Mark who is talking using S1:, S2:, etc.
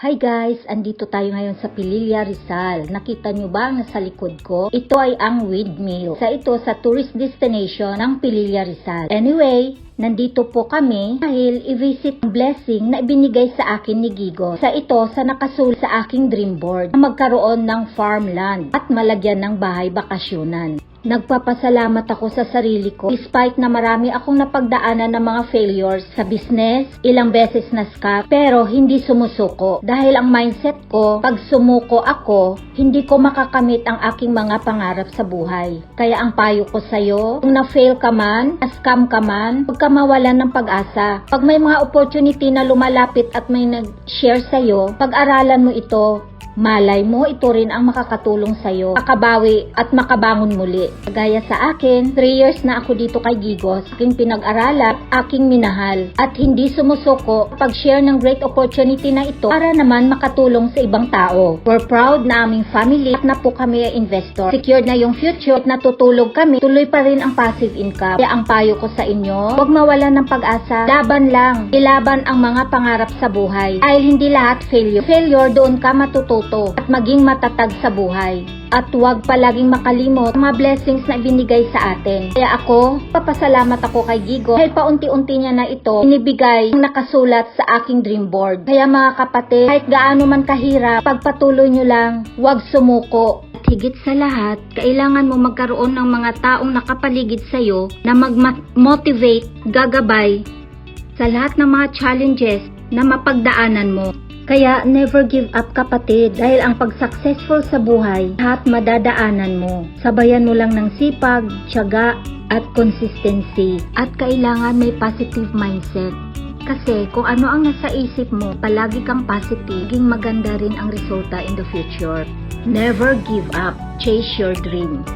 S1: Hi guys, andito tayo ngayon sa Pililla Rizal. Nakita nyo ba ang nasa likod ko? Ito ay ang windmill. Sa ito sa tourist destination ng Pililla Rizal. Anyway, nandito po kami dahil i-visit ang blessing na ibinigay sa akin ni Gigo. Sa ito sa nakasulat sa aking dream board na magkaroon ng farmland at malagyan ng bahay bakasyonan. Nagpapasalamat ako sa sarili ko despite na marami akong napagdaanan ng mga failures sa business, ilang beses na scam, pero hindi sumusuko. Dahil ang mindset ko, pag sumuko ako, hindi ko makakamit ang aking mga pangarap sa buhay. Kaya ang payo ko sa'yo, kung na-fail ka man, na-scam ka man, huwag ka mawalan ng pag-asa. Pag may mga opportunity na lumalapit at may nag-share sa'yo, pag-aralan mo ito, Malay mo, ito rin ang makakatulong sa'yo, makabawi at makabangon muli. Gaya sa akin, 3 years na ako dito kay Gigos, aking pinag-aralan, aking minahal, at hindi sumusuko pag-share ng great opportunity na ito para naman makatulong sa ibang tao. We're proud na aming family at na po kami ay investor. Secured na yung future at natutulog kami, tuloy pa rin ang passive income. Kaya ang payo ko sa inyo, huwag mawalan ng pag-asa, laban lang, ilaban ang mga pangarap sa buhay. Dahil hindi lahat failure. Failure doon ka matututo at maging matatag sa buhay. At huwag palaging makalimot ang mga blessings na ibinigay sa atin. Kaya ako, papasalamat ako kay Gigo dahil paunti-unti niya na ito inibigay ang nakasulat sa aking dream board. Kaya mga kapatid, kahit gaano man kahirap, pagpatuloy nyo lang, huwag sumuko. At higit sa lahat, kailangan mo magkaroon ng mga taong nakapaligid sa'yo na mag-motivate, gagabay sa lahat ng mga challenges na mapagdaanan mo. Kaya never give up kapatid dahil ang pag-successful sa buhay, lahat madadaanan mo. Sabayan mo lang ng sipag, tiyaga, at consistency. At kailangan may positive mindset. Kasi kung ano ang nasa isip mo, palagi kang positive, maging maganda rin ang resulta in the future. Never give up. Chase your dream.